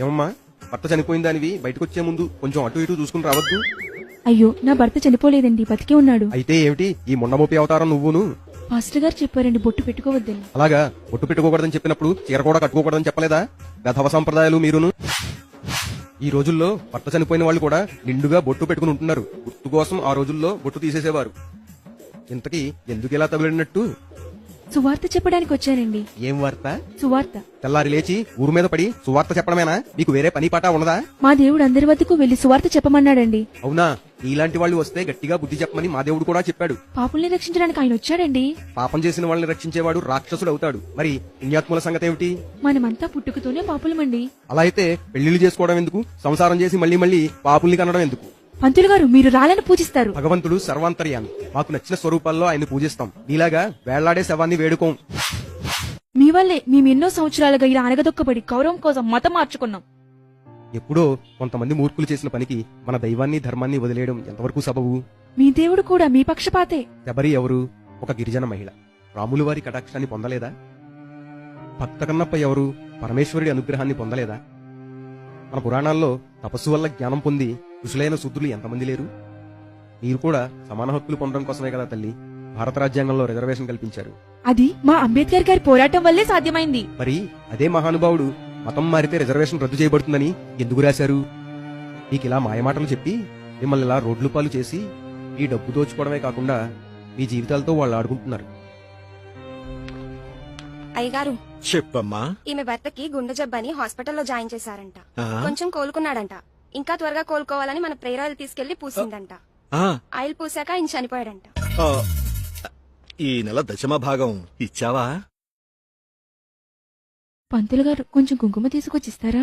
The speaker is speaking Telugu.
ఏమమ్మా? భర్త చనిపోయిన దానివి బయటకు వచ్చే ముందు కొంచెం అటు ఇటు చూసుకుని రావద్దు. అయ్యో నా భర్త చనిపోలేదండి బతికే ఉన్నాడు. అయితే ఏమిటి? ఈ మొండమోపి అవతారం నువ్వును? మాస్టర్ గారు చెప్పారండి బొట్టు పెట్టుకోవద్దని. అలాగా? ఒట్టు పెట్టుకోకూడదని చెప్పినప్పుడు చీర కూడా కట్టుకోకూడదని చెప్పలేదా? గధవ సంప్రదాయాలు మీరును? ఈ రోజుల్లో భర్త చనిపోయిన వాళ్ళు కూడా నిండుగా బొట్టు పెట్టుకుని ఉంటున్నారు. గుర్తు కోసం ఆ రోజుల్లో బొట్టు తీసేసేవారు. ఇంతకీ ఎందుకు ఇలా తగిలినట్టు సువార్త చెప్పడానికి వచ్చానండి. ఏం వార్త? సువార్త. తెల్లారి లేచి ఊరు మీద పడి సువార్త చెప్పడమేనా? మీకు వేరే పని పాట ఉన్నదా? మా దేవుడు అందరి వద్దకు వెళ్ళి సువార్త చెప్పమన్నాడండి. అవునా? ఇలాంటి వాళ్ళు వస్తే గట్టిగా బుద్ధి చెప్పమని మా దేవుడు కూడా చెప్పాడు. పాపుల్ని రక్షించడానికి ఆయన వచ్చాడండి. పాపం చేసిన వాళ్ళని రక్షించేవాడు రాక్షసుడు అవుతాడు. మరి పుణ్యాత్ముల సంగతి ఏమిటి మనమంతా పుట్టుకతోనే పాపులమండి. అలా అయితే పెళ్ళిళ్ళు చేసుకోవడం ఎందుకు? సంసారం చేసి మళ్ళీ మళ్ళీ పాపుల్ని కనడం ఎందుకు? పంతులు గారు మీరు రాళ్ళను పూజిస్తారు. భగవంతుడు సర్వాంతర్యామి. మాకు నచ్చిన స్వరూపాల్లో ఆయన పూజిస్తాం. నీలాగా వేళ్ళాడే శవాన్ని వేడుకోం. మీ వల్లే మేము ఎన్నో సంవత్సరాలుగా ఇలా అనగదొక్కబడి గౌరవం కోసం మతం మార్చుకున్నాం. ఎప్పుడో కొంతమంది మూర్ఖులు చేసిన పనికి మన దైవాన్ని ధర్మాన్ని వదిలేయడం ఎంతవరకు సబబు? మీ దేవుడు కూడా మీ పక్షపాతే. శబరి ఎవరు? ఒక గిరిజన మహిళ. రాములు వారి కటాక్షాన్ని పొందలేదా? భక్త కన్నప్ప ఎవరు? పరమేశ్వరుడి అనుగ్రహాన్ని పొందలేదా? మన పురాణాల్లో తపస్సు వల్ల జ్ఞానం పొంది ఋషులైన శుద్ధులు ఎంతమంది లేరు? మీరు కూడా సమాన హక్కులు పొందడం కోసమే కదా తల్లి భారత రాజ్యాంగంలో రిజర్వేషన్ కల్పించారు. అది మా అంబేద్కర్ గారి పోరాటం వల్లే సాధ్యమైంది. మరి అదే మహానుభావుడు మతం మారితే రిజర్వేషన్ రద్దు చేయబడుతుందని ఎందుకు రాశారు? మీకు ఇలా మాయమాటలు చెప్పి మిమ్మల్ని ఇలా రోడ్లు పాలు చేసి ఈ డబ్బు దోచుకోవడమే కాకుండా మీ జీవితాలతో వాళ్ళు ఆడుకుంటున్నారు. అయ్యగారు చెప్పమ్మా. ఈమె భర్తకి గుండె జబ్బని హాస్పిటల్లో జాయిన్ చేశారంట? కొంచెం కోలుకున్నాడంట. ఇంకా త్వరగా కోలుకోవాలని మన ప్రేరాలు తీసుకెళ్ళి పూసిందంట. ఆ, ఆయిల్ పూసాక ఆయన చనిపోయాడంట. ఆ, ఈ నెల దశమ భాగం ఇచ్చావా? పంతులు గారు కొంచెం కుంకుమ తీసుకొచ్చిస్తారా?